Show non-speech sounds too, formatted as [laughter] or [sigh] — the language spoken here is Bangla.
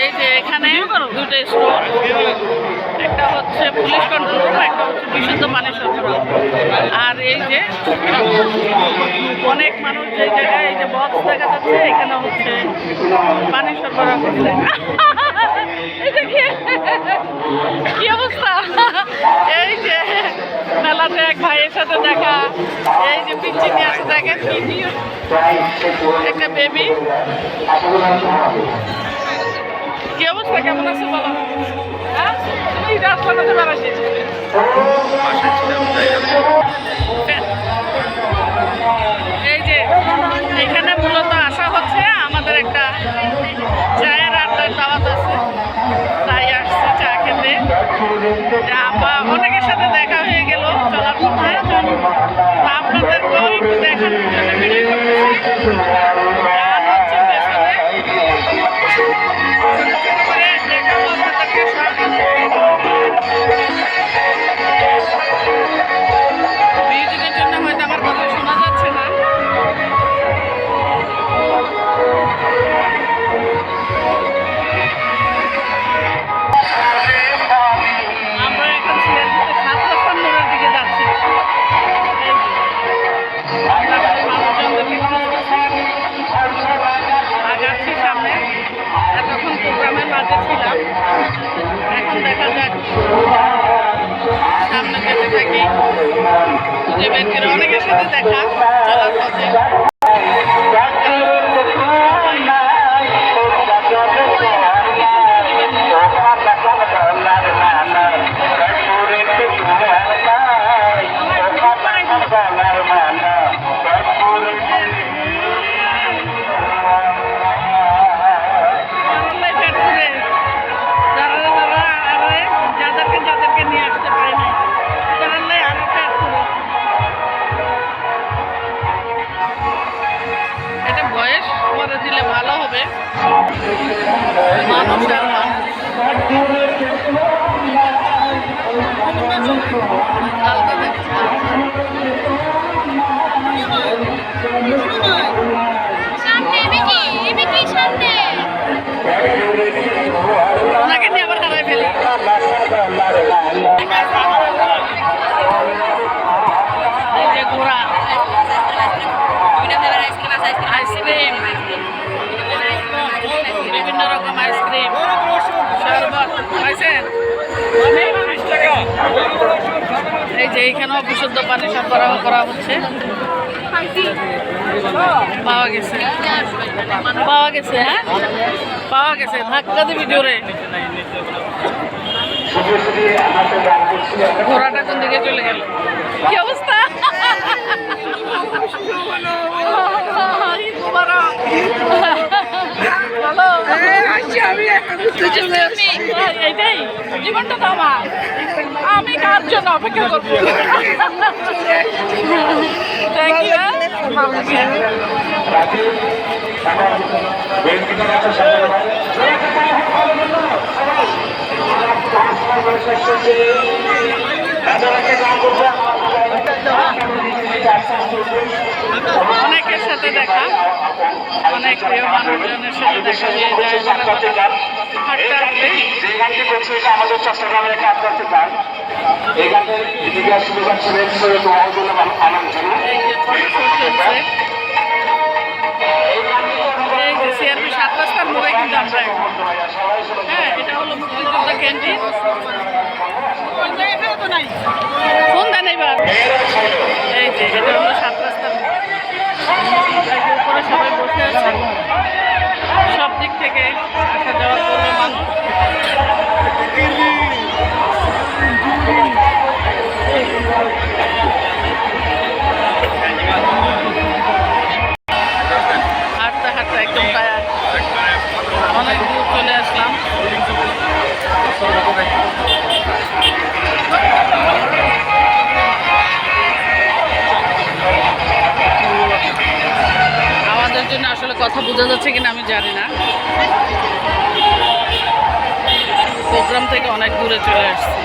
এই যে এখানে দুটো স্টোর একটা হচ্ছে পুলিশ কন্ট্রোল রুম একটা হচ্ছে বিশুদ্ধ পানি সরবরাহ আর এই যে অনেক মানুষ যে জায়গায় এই যে বক্স দেখা যাচ্ছে, এখানে হচ্ছে পানি সরবরাহ করছে। [laughs] কি অবস্থা? এই যে মেলাতে এক ভাইয়ের সাথে দেখা, এই যে পিচ্ছি নিয়ে আসে দেখেন একটা বেবি কি অবস্থা? কেমন আছে বলো? হ্যাঁ? তুমি এই যে, এখানে মূলত আসা হচ্ছে আমাদের একটা চায়ের আড্ডার দাওয়াত আছে তাই আসছে চা খেতে। অনেকের সাথে দেখা হয়ে আপনাদেরকেও একটু দেখানোর বের করে অনেকের সাথে দেখা চলার কালকে বিভিন্ন রকম আইসক্রিম। এই যে এইখানেও বিশুদ্ধ পানি সরবরাহ করা হচ্ছে। পাওয়া গেছে। পাওয়া গেছে হ্যাঁ? পাওয়া গেছে। ধাক্কা দিবি জোরে। ঘোড়াটা কোন দিকে চলে গেল? কি অবস্থা? জীবনটা তো আমার আমি কার জন্য অপেক্ষা করব থাকেন। অনেকের সাথে দেখা। অনেক প্রিয় মানুষজনের সাথে দেখা। হয়ে যায় হাঁটতে হাঁটতে যে গানটি করছে এটা আমাদের চট্টগ্রামের একটা আত্মহত্যা গান। এই গানের ইতিহাস এই বোঝা যাচ্ছে কিনা আমি জানি না। প্রোগ্রাম থেকে অনেক দূরে চলে আসছি।